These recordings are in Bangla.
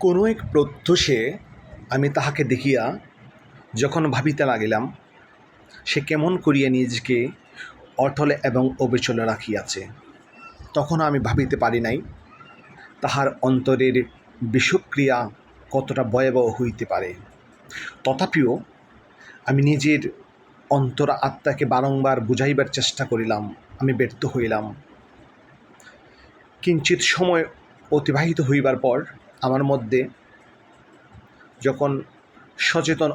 কোনো এক প্রত্যুষে আমি তাহাকে দেখিয়া যখন ভাবিতে লাগিলাম, সে কেমন করিয়া নিজেকে অটল এবং অবিচল রাখিয়াছে তখন আমি ভাবিতে পারি নাই তাহার অন্তরের বিষক্রিয়া কতটা ভয়াবহ হইতে পারে। তথাপিও আমি নিজের অন্তর আত্মাকে বারংবার বুঝাইবার চেষ্টা করিলাম, আমি ব্যর্থ হইলাম। কিঞ্চিত সময় অতিবাহিত হইবার পর আমার মধ্যে যখন সচেতন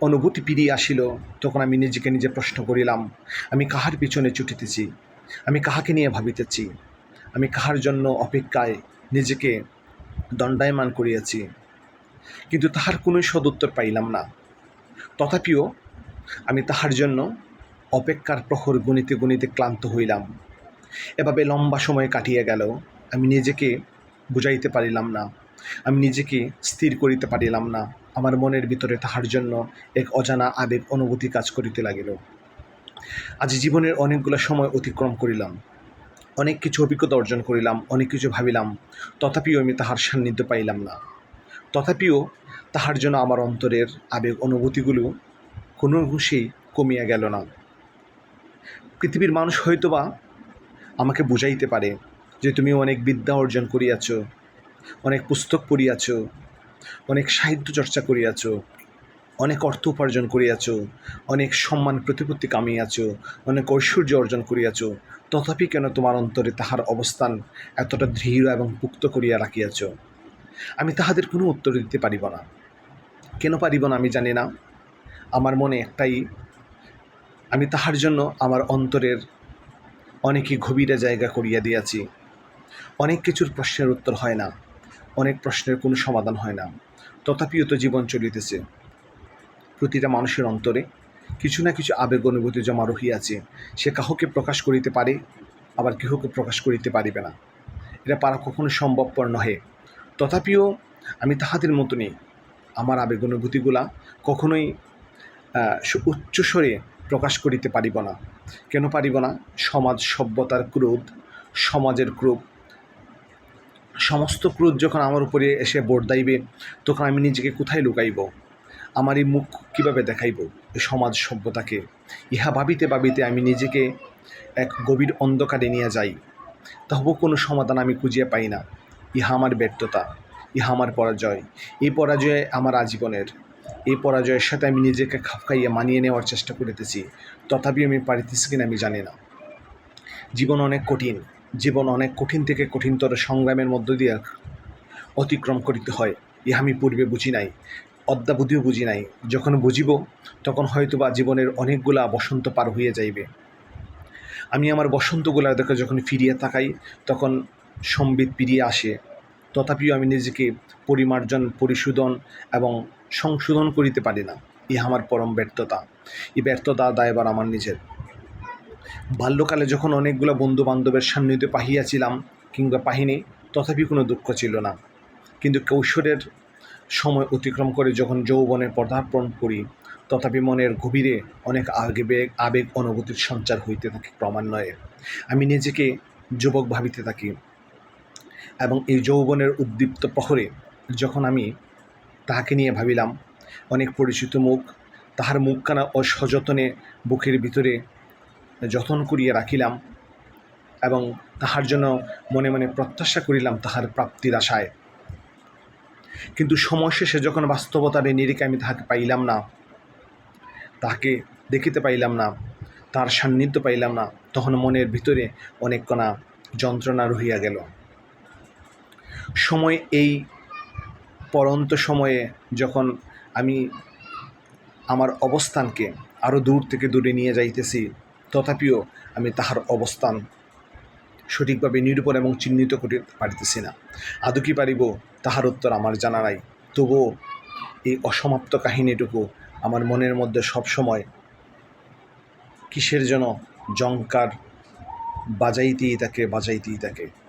অনুভূতি ফিরিয়ে আসিল, তখন আমি নিজেকে নিজে প্রশ্ন করিলাম, আমি কাহার পিছনে ছুটিতেছি? আমি কাহাকে নিয়ে ভাবিতেছি? আমি কাহার জন্য অপেক্ষায় নিজেকে দণ্ডায়মান করিয়াছি? কিন্তু তাহার কোনো সদুত্তর পাইলাম না। তথাপিও আমি তাহার জন্য অপেক্ষার প্রহর গুনিতে গুনিতে ক্লান্ত হইলাম। এভাবে লম্বা সময় কাটিয়ে গেল, আমি নিজেকে বুঝাইতে পারিলাম না। আমি নিজেকে স্থির করিতে পারিলাম না। আমার মনের ভিতরে তাহার জন্য এক অজানা আবেগ অনুভূতি কাজ করিতে লাগিল। আজ জীবনের অনেকগুলো সময় অতিক্রম করিলাম। অনেক কিছু অভিজ্ঞতা অর্জন করিলাম, অনেক কিছু ভাবিলাম। তথাপিও আমি তাহার সান্নিধ্য পাইলাম না। তথাপিও তাহার জন্য আমার অন্তরের আবেগ অনুভূতিগুলো কোনো অংশেই কমিয়া গেল না। পৃথিবীর মানুষ হয়তোবা আমাকে বুঝাইতে পারে যে তুমি অনেক বিদ্যা অর্জন করিয়াছ, অনেক পুস্তক পড়িয়াছ, অনেক সাহিত্য চর্চা করিয়াছ, অনেক অর্থ উপার্জন করিয়াছ, অনেক সম্মান প্রতিপত্তি কামিয়াছ, অনেক ঐশ্বর্য অর্জন করিয়াছ, তথাপি কেন তোমার অন্তরে তাহার অবস্থান এতটা দৃঢ় এবং পুক্ত করিয়া রাখিয়াছ? আমি তাহাদের কোনো উত্তর দিতে পারিব না। কেন পারিব না আমি জানি না। আমার মনে একটাই, আমি তাহার জন্য আমার অন্তরের অনেকই গভীরে জায়গা করিয়া দিয়াছি। অনেক কিছুর প্রশ্নের উত্তর হয় না, অনেক প্রশ্নের কোনো সমাধান হয় না, তথাপিও তো জীবন চলিতেছে। প্রতিটা মানুষের অন্তরে কিছু না কিছু আবেগ অনুভূতি জমা রহিয়াছে, সে কাহকে প্রকাশ করিতে পারে, আবার কেহকে প্রকাশ করিতে পারিবে না। এটা পারা কখনো সম্ভবপর নহে। তথাপিও আমি তাহাদের মতনই আমার আবেগ অনুভূতিগুলা কখনোই উচ্চস্বরে প্রকাশ করিতে পারিব না। কেন পারিব না? সমাজ সভ্যতার ক্রোধ, সমাজের ক্রোধ সমস্ত ক্রোধ যখন আমার উপরে এসে বর্দাইবে তখন আমি নিজেকে কোথায় লুকাইব? আমার এই মুখ কীভাবে দেখাইব এই সমাজ সভ্যতাকে? ইহা ভাবিতে ভাবিতে আমি নিজেকে এক গভীর অন্ধকারে নিয়ে যাই। তবু কোনো সমাধান আমি খুঁজিয়া পাই না। ইহা আমার ব্যর্থতা, ইহা আমার পরাজয় এই পরাজয় আমার আজীবনের। এই পরাজয়ের সাথে আমি নিজেকে খাপ খাইয়ে মানিয়ে নেওয়ার চেষ্টা করিতেছি তথাপি আমি পারিতেছি কিনা আমি জানি না। জীবন অনেক কঠিন জীবন অনেক কঠিন থেকে কঠিনতর সংগ্রামের মধ্য দিয়ে অতিক্রম করিতে হয়। ইহা আমি পূর্বে বুঝি নাই, অদ্যাবধিও বুঝি নাই। যখন বুঝিব, তখন হয়তোবা জীবনের অনেকগুলা বসন্ত পার হয়ে যাইবে। আমি আমার বসন্তগুলার দেখে যখন ফিরিয়ে তাকাই, তখন সম্বিত ফিরিয়ে আসে। তথাপিও আমি নিজেকে পরিমার্জন, পরিশোধন এবং সংশোধন করিতে পারি না। ইহা আমার পরম ব্যর্থতা। এই ব্যর্থতা দায়বার আমার নিজের। বাল্যকালে যখন অনেকগুলো বন্ধু বান্ধবের সান্নিধ্যে পাহিয়াছিলাম কিংবা পাহিনি, তথাপি কোনো দুঃখ ছিল না। কিন্তু কৈশোরের সময় অতিক্রম করে যখন যৌবনে পদার্পণ করি, তথাপি মনের গভীরে অনেক আবেগ আবেগ অনুভূতির সঞ্চার হইতে থাকে ক্রমান্বয়ে। আমি নিজেকে যুবক ভাবিতে থাকি এবং এই যৌবনের উদ্দীপ্ত প্রহরে যখন আমি তাহাকে নিয়ে ভাবিলাম, অনেক পরিচিত মুখ, তাহার মুখখানা অসযতনে বুকের ভিতরে যতন করিয়া রাখিলাম এবং তাহার জন্য মনে মনে প্রত্যাশা করিলাম তাহার প্রাপ্তির আশায়। কিন্তু সময় শেষে যখন বাস্তবতার এই নিরিখে আমি তাহাকে পাইলাম না, তাহাকে দেখিতে পাইলাম না তার সান্নিধ্য পাইলাম না, তখন মনের ভিতরে অনেক কণা যন্ত্রণা রহিয়া গেল। সময় এই পরন্ত সময়ে যখন আমি আমার অবস্থানকে আরও দূর থেকে দূরে নিয়ে যাইতেছি তথাপিও আমি তাহার অবস্থান সঠিকভাবে নিরূপণ এবং চিহ্নিত করিতে পারিতেছি না। আদৌ কি পারিব, তাহার উত্তর আমার জানা নাই। তবুও এই অসমাপ্ত কাহিনীটুকু আমার মনের মধ্যে সবসময় কিসের যেন জঙ্কার বাজাইতেই তাকে বাজাইতেই থাকে।